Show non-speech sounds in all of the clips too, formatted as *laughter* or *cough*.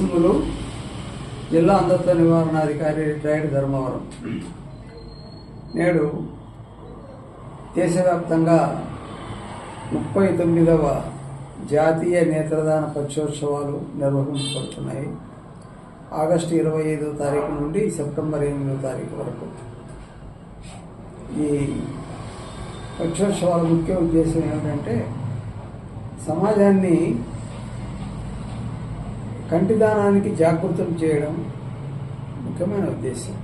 నరసింహులు జిల్లా అంధత్వ నివారణాధికారి రిటైర్డ్ ధర్మవరం. నేడు దేశవ్యాప్తంగా ముప్పై తొమ్మిదవ జాతీయ నేత్రదాన పక్షోత్సవాలు నిర్వహించబడుతున్నాయి. ఆగస్టు ఇరవై ఐదో తారీఖు నుండి సెప్టెంబర్ ఎనిమిదో తారీఖు వరకు. ఈ పక్షోత్సవాల ముఖ్య ఉద్దేశం ఏమిటంటే సమాజాన్ని కంటిదానానికి జాగృతం చేయడం ముఖ్యమైన ఉద్దేశం.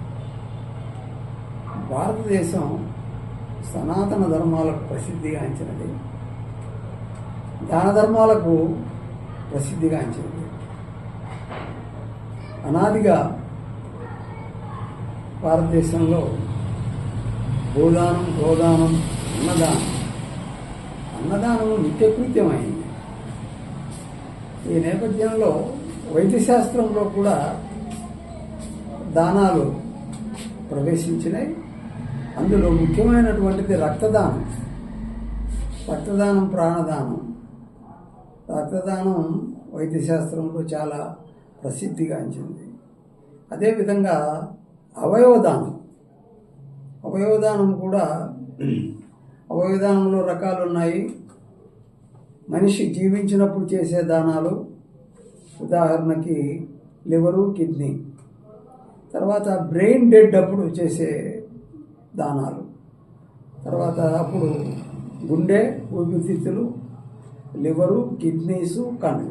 భారతదేశం సనాతన ధర్మాలకు ప్రసిద్ధిగాంచినది దాన ధర్మాలకు ప్రసిద్ధిగాంచినది అనాదిగా భారతదేశంలో భూదానం గోదానం అన్నదానం. అన్నదానం నిత్యకృత్యమైంది. ఈ నేపథ్యంలో వైద్యశాస్త్రంలో కూడా దానాలు ప్రవేశించినాయి. అందులో ముఖ్యమైనటువంటిది రక్తదానం. రక్తదానం ప్రాణదానం. రక్తదానం వైద్యశాస్త్రంలో చాలా ప్రసిద్ధిగాంచింది అదేవిధంగా అవయవదానం. అవయవదానం కూడా అవయవదానంలో రకాలు ఉన్నాయి మనిషి జీవించినప్పుడు చేసే దానాలు ఉదాహరణకి లివరు కిడ్నీ. తర్వాత బ్రెయిన్ డెడ్ అప్పుడు చేసే దానాలు. తర్వాత అప్పుడు గుండె ఊపిరితిత్తులు లివరు కిడ్నీసు కళ్ళు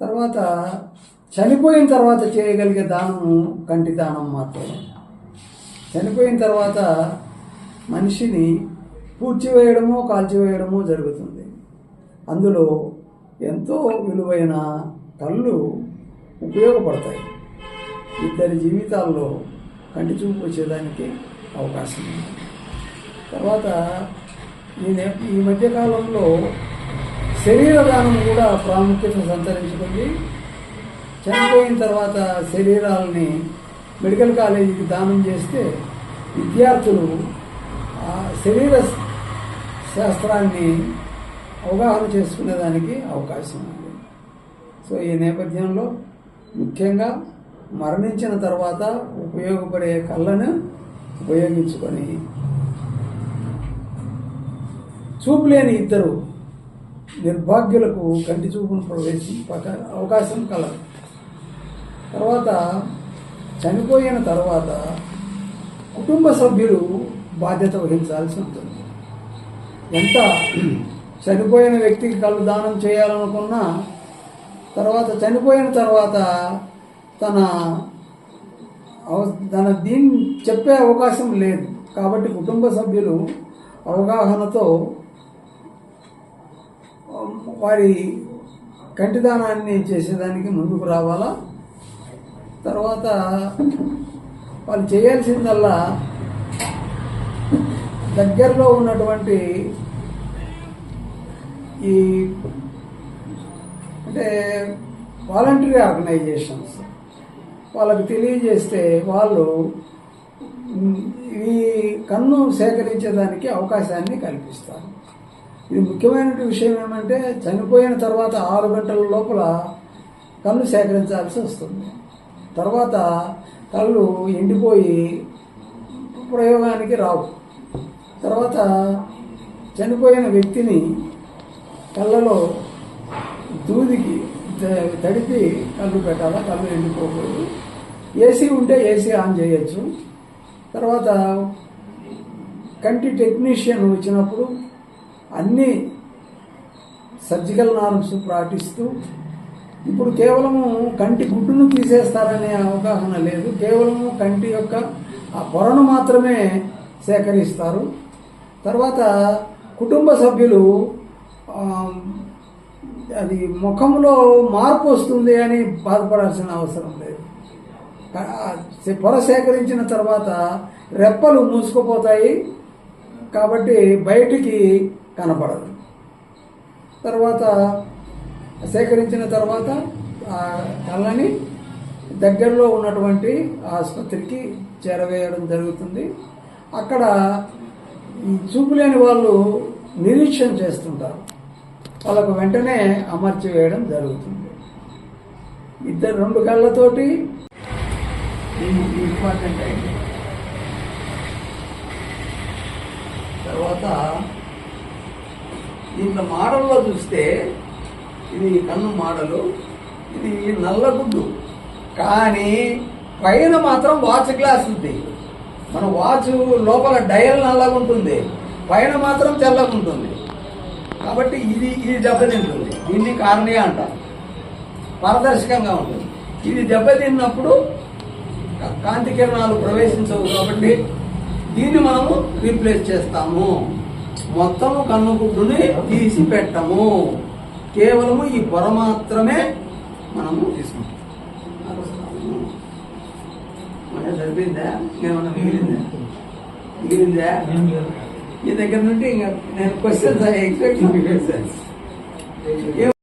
తర్వాత చనిపోయిన తర్వాత చేయగలిగే దానము కంటి దానం మాత్రమే. చనిపోయిన తర్వాత మనిషిని పూడ్చివేయడము కాల్చివేయడము జరుగుతుంది. అందులో ఎంతో విలువైన కళ్ళు ఉపయోగపడతాయి. ఇద్దరి జీవితాల్లో కంటి చూపు వచ్చేదానికి అవకాశం ఉంది. తర్వాత నేను ఈ మధ్యకాలంలో శరీర దానం కూడా ప్రాముఖ్యత సంతరించుకుంది. చనిపోయిన తర్వాత శరీరాలని మెడికల్ కాలేజీకి దానం చేస్తే విద్యార్థులు ఆ శరీర శాస్త్రాన్ని అవగాహన చేసుకునేదానికి అవకాశం ఉంది. సో ఈ నేపథ్యంలో ముఖ్యంగా మరణించిన తర్వాత ఉపయోగపడే కళ్ళను ఉపయోగించుకొని చూపు లేని ఇద్దరు నిర్భాగ్యులకు కంటి చూపును ప్రవేశింపక అవకాశం కలదు. తర్వాత చనిపోయిన తర్వాత కుటుంబ సభ్యులు బాధ్యత వహించాల్సి ఉంటుంది. ఎంత చనిపోయిన వ్యక్తికి కళ్ళు దానం చేయాలనుకున్న తర్వాత చనిపోయిన తర్వాత తన అవ- తన దీన్ని చెప్పే అవకాశం లేదు. కాబట్టి కుటుంబ సభ్యులు అవగాహనతో వారి కంటిదానాన్ని చేసేదానికి ముందుకు రావాలా? తర్వాత వాళ్ళు చేయాల్సిందల్లా దగ్గరలో ఉన్నటువంటి ఈ అంటే వాలంటరీ ఆర్గనైజేషన్స్ వాళ్ళకి తెలియజేస్తే వాళ్ళు ఈ కన్ను సేకరించేదానికి అవకాశాన్ని కల్పిస్తారు. ఇది ముఖ్యమైన విషయం ఏమంటే చనిపోయిన తర్వాత ఆరు గంటల లోపల కళ్ళు సేకరించాల్సి వస్తుంది. తర్వాత కళ్ళు ఎండిపోయి ప్రయోగానికి రావు. తర్వాత చనిపోయిన వ్యక్తిని కళ్ళలో దూదికి తడిపి కళ్ళు పెట్టాలా కళ్ళు ఎండిపోకూడదు. ఏసీ ఉంటే ఏసీ ఆన్ చేయొచ్చు. తర్వాత కంటి టెక్నీషియన్ వచ్చినప్పుడు అన్ని సర్జికల్ నార్మ్స్ పాటిస్తూ ఇప్పుడు కేవలము కంటి గుడ్డును తీసేస్తారనే అవగాహన లేదు. కేవలము కంటి యొక్క ఆ పొరను మాత్రమే సేకరిస్తారు. తర్వాత కుటుంబ సభ్యులు అది ముఖంలో మార్పు వస్తుంది అని బాధపడాల్సిన అవసరం లేదు. పొర సేకరించిన తర్వాత రెప్పలు మూసుకుపోతాయి కాబట్టి బయటికి కనపడదు. తర్వాత సేకరించిన తర్వాత ఆ కళ్ళని దగ్గరలో ఉన్నటువంటి ఆసుపత్రికి చేరవేయడం జరుగుతుంది. అక్కడ ఈ చూపులేని వాళ్ళు నిరీక్షణ చేస్తుంటారు. వాళ్ళకు వెంటనే అమర్చి వేయడం జరుగుతుంది. ఇద్దరు రెండు కళ్ళతోటి ఇంపార్టెంట్ అయింది. తర్వాత దీంట్లో మోడల్లో చూస్తే ఇది కన్ను మోడలు ఇది నల్లగుడ్డు కానీ పైన మాత్రం వాచ్ గ్లాస్ ఉంది. మన వాచ్ లోపల డయల్ నల్లగా ఉంటుంది పైన మాత్రం తెల్లగా ఉంటుంది కాబట్టి ఇది ఇది దెబ్బతింటుంది. దీన్ని కార్నియా అంటారు. పారదర్శకంగా ఉంటుంది. ఇది దెబ్బతిన్నప్పుడు కాంతి కిరణాలు ప్రవేశించవు కాబట్టి దీన్ని మనము రీప్లేస్ చేస్తాము. మొత్తము కన్నుగుడ్డుని తీసి పెట్టము కేవలము ఈ పొర మాత్రమే మనము తీసుకుంటాం. సరిపోయిందా? ఏమన్నా మిగిలిందా? మిగిలిందా? ఈ దగ్గర నుండి ఇంకా నేను క్వశ్చన్స్ ఎక్స్పెక్ట్ *laughs*